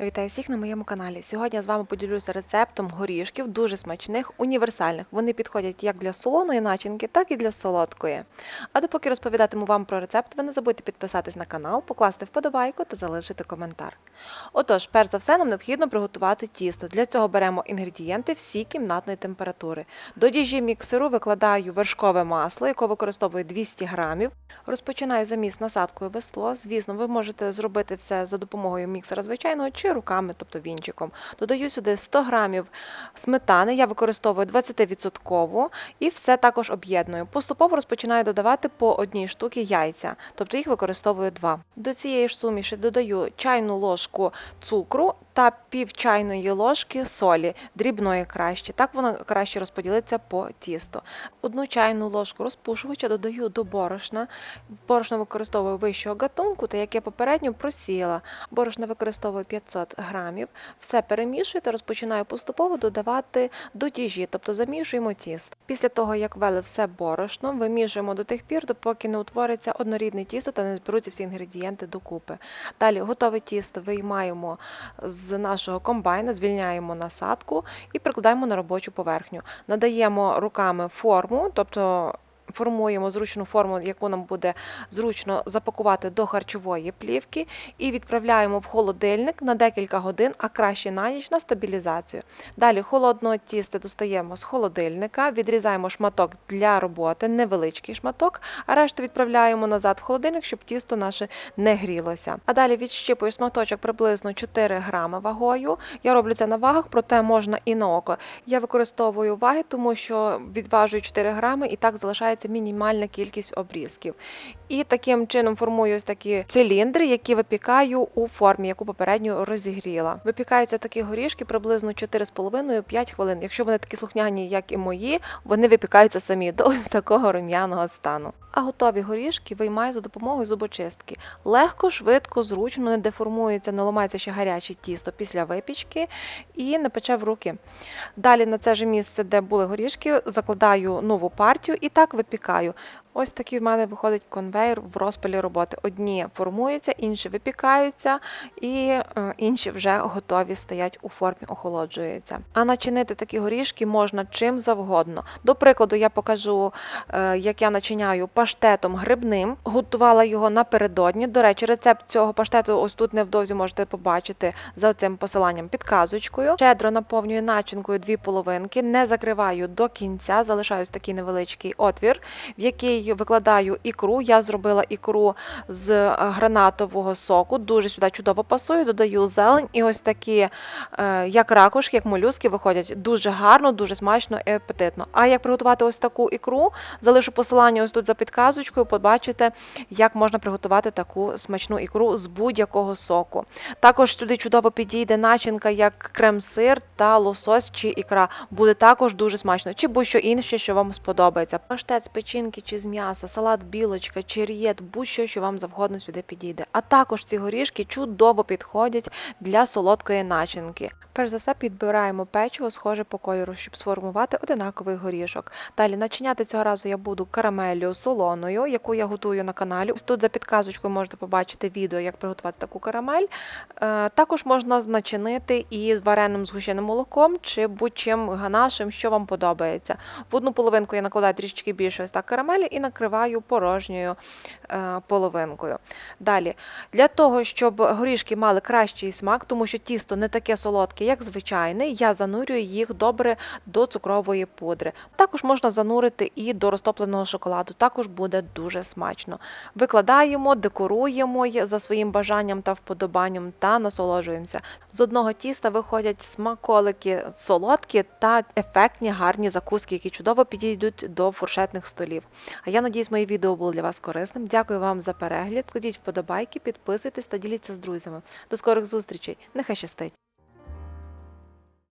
Вітаю всіх на моєму каналі. Сьогодні я з вами поділюся рецептом горішків, дуже смачних, універсальних. Вони підходять як для солоної начинки, так і для солодкої. А допоки розповідатиму вам про рецепт, ви не забудьте підписатись на канал, покласти вподобайку та залишити коментар. Отож, перш за все, нам необхідно приготувати тісто. Для цього беремо інгредієнти всі кімнатної температури. До діжі міксеру викладаю вершкове масло, яке використовую 200 грамів. Розпочинаю заміс насадкою весло. Звісно, ви можете зробити все за допомогою міксера звичайного чи руками, тобто вінчиком. Додаю сюди 100 грамів сметани, я використовую 20% і все також об'єдную. Поступово розпочинаю додавати по одній штуці яйця, тобто їх використовую два. До цієї ж суміші додаю чайну ложку цукру та пів чайної ложки солі, дрібної краще. Так воно краще розподілиться по тісту. Одну чайну ложку розпушувача додаю до борошна. Борошно використовую вищого гатунку, та яке попередньо просіяла. Борошна використовую 500 грамів. Все перемішую та розпочинаю поступово додавати до тіжі, тобто замішуємо тісто. Після того, як ввели все борошно, вимішуємо до тих пір, допоки не утвориться однорідне тісто та не зберуться всі інгредієнти докупи. Далі готове тісто виймаємо з нашого комбайна, звільняємо насадку і прикладаємо на робочу поверхню. Надаємо руками форму, тобто формуємо зручну форму, яку нам буде зручно запакувати до харчової плівки, і відправляємо в холодильник на декілька годин, а краще на ніч на стабілізацію. Далі холодного тіста достаємо з холодильника, відрізаємо шматок для роботи, невеличкий шматок, а решту відправляємо назад в холодильник, щоб тісто наше не грілося. А далі відщипую шматочок приблизно 4 грами вагою. Я роблю це на вагах, проте можна і на око. Я використовую ваги, тому що відважую 4 грами і так залишається мінімальна кількість обрізків. І таким чином формую ось такі циліндри, які випікаю у формі, яку попередньо розігріла. Випікаються такі горішки приблизно 4,5-5 хвилин. Якщо вони такі слухняні, як і мої, вони випікаються самі до ось такого рум'яного стану. А готові горішки виймаю за допомогою зубочистки. Легко, швидко, зручно, не деформується, не ламається ще гаряче тісто після випічки і не пече в руки. Далі на це ж місце, де були горішки, закладаю нову партію і так випікаю випікаю. Ось такий в мене виходить конвейер в розпалі роботи. Одні формуються, інші випікаються, і е, інші вже готові стоять у формі, охолоджуються. А начинити такі горішки можна чим завгодно. До прикладу, я покажу, е, як я начиняю паштетом грибним. Готувала його напередодні. До речі, рецепт цього паштету ось тут невдовзі можете побачити за цим посиланням підказочкою. Щедро наповнюю начинкою дві половинки, не закриваю до кінця, залишаю такий невеличкий отвір, в який викладаю ікру. Я зробила ікру з е, гранатового соку. Дуже сюди чудово пасує. Додаю зелень і ось такі, е, як ракушки, як молюски, виходять дуже гарно, дуже смачно і апетитно. А як приготувати ось таку ікру, залишу посилання ось тут за підказочкою. Побачите, як можна приготувати таку смачну ікру з будь-якого соку. Також сюди чудово підійде начинка, як крем-сир та лосось чи ікра. Буде також дуже смачно, чи будь-що інше, що вам сподобається. Паштет печінки чи з м'яса, салат білочка, чер'єт, будь-що, що вам завгодно сюди підійде. А також ці горішки чудово підходять для солодкої начинки. Перш за все підбираємо печиво, схоже по кольору, щоб сформувати одинаковий горішок. Далі начиняти цього разу я буду карамеллю солоною, яку я готую на каналі. Ось тут за підказочкою можете побачити відео, як приготувати таку карамель. Е, Також можна начинити і з вареним згущеним молоком чи будь-чим ганашем, що вам подобається. В одну половинку я накладаю трішечки більше ось так карамелі і накриваю порожньою е, половинкою. Далі, для того, щоб горішки мали кращий смак, тому що тісто не таке солодке, як звичайне, я занурюю їх добре до цукрової пудри. Також можна занурити і до розтопленого шоколаду, також буде дуже смачно. Викладаємо, декоруємо за своїм бажанням та вподобанням та насолоджуємося. З одного тіста виходять смаколики солодкі та ефектні гарні закуски, які чудово підійдуть до фуршетних столів. А я надіюсь, моє відео було для вас корисним. Дякую вам за перегляд. Кладіть вподобайки, підписуйтесь та діліться з друзями. До скорих зустрічей. Нехай щастить!